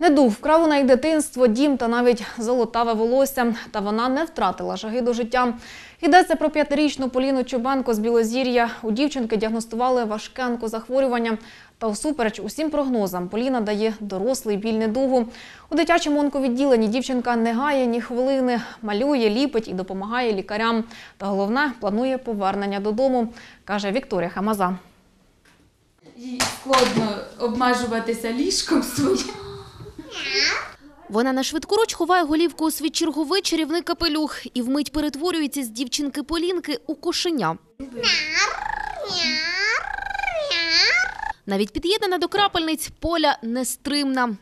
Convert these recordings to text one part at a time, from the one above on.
Недуг вкрав у неї дитинство, дім та навіть золотаве волосся. Та вона не втратила жаги до життя. Йдеться про п'ятирічну Поліну Чубенко з Білозір'я. У дівчинки діагностували важке онкозахворювання. Та всупереч усім прогнозам Поліна дає дорослий біль недугу. У дитячому онковідділенні дівчинка не гає ні хвилини, малює, ліпить і допомагає лікарям. Та головне планує повернення додому, каже Вікторія Хамаза. Їй складно обмежуватися ліжком своїм. Вона на швидкоруч ховає голівку у свій черговий чарівний капелюх і вмить перетворюється з дівчинки Полінки у кошеня. Навіть під'єднана до крапельниць поля нестримна.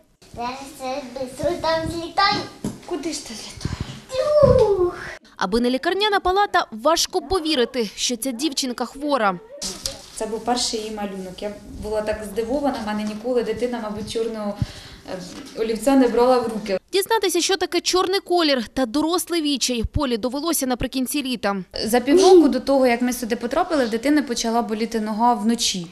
Там. Куди ж ти злітаєш? Аби не лікарняна палата, важко повірити, що ця дівчинка хвора. Це був перший її малюнок. Я була так здивована, в мене ніколи дитина, мабуть, чорного олівця не брала в руки. Дізнатися, що таке чорний колір та дорослий вічай, полі довелося наприкінці літа. За півроку до того, як ми сюди потрапили, в дитини почала боліти нога вночі.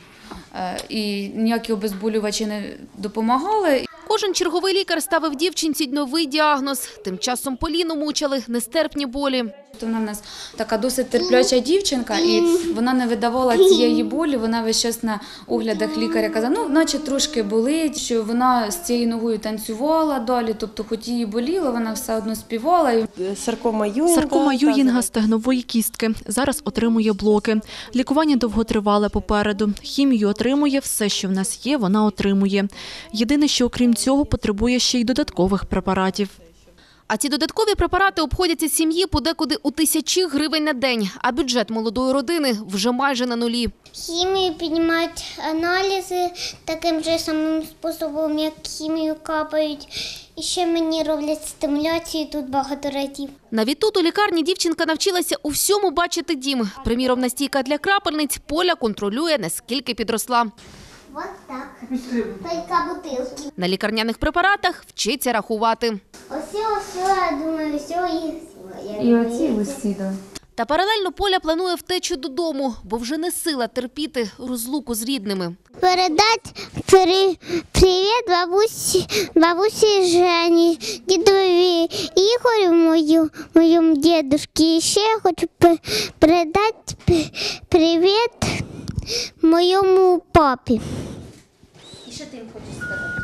Е, І ніякі обезболювачі не допомагали. Кожен черговий лікар ставив дівчинці новий діагноз. Тим часом Поліну мучили нестерпні болі. Тобто Вона в нас така досить терпляча дівчинка, і вона не видавала цієї болі. Вона весь час на оглядах лікаря казала, ну, наче трошки болить, що вона з цією ногою танцювала далі. Тобто, хоч її боліло, вона все одно співала. І Саркома Юінга. Саркома та, Юїнга стегнової кістки. Зараз отримує блоки. Лікування довготривале попереду. Хімію отримує, все, що в нас є, вона отримує. Єдине, що окрім цього, потребує ще й додаткових препаратів. А ці додаткові препарати обходяться сім'ї подекуди у тисячі гривень на день, а бюджет молодої родини вже майже на нулі. Хімію піднімають аналізи таким же самим способом, як хімію капають. І ще мені роблять стимуляції тут багато разів. Навіть тут у лікарні дівчинка навчилася у всьому бачити дім. Приміром, настійка для крапельниць Поля контролює, наскільки підросла. Вот так. Тільки бутилки. На лікарняних препаратах вчиться рахувати. Я думаю, все і все. усі, да. Та паралельно Поля планує втечу додому, бо вже не сила терпіти розлуку з рідними. Передать при... привіт бабусі, бабусі Жені, дідові Ігорю, мою, моєму дідушці. І ще я хочу передати привіт моєму папі. І що ти їм хочеш сказати?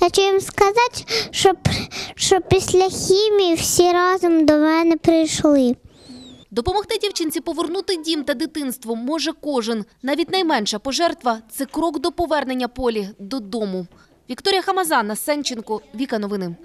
Хочу їм сказати, щоб, щоб після хімії всі разом до мене прийшли. Допомогти дівчинці повернути дім та дитинство може кожен. Навіть найменша пожертва – це крок до повернення Полі додому. Вікторія Хамазан, Сенченко, Віка Новини.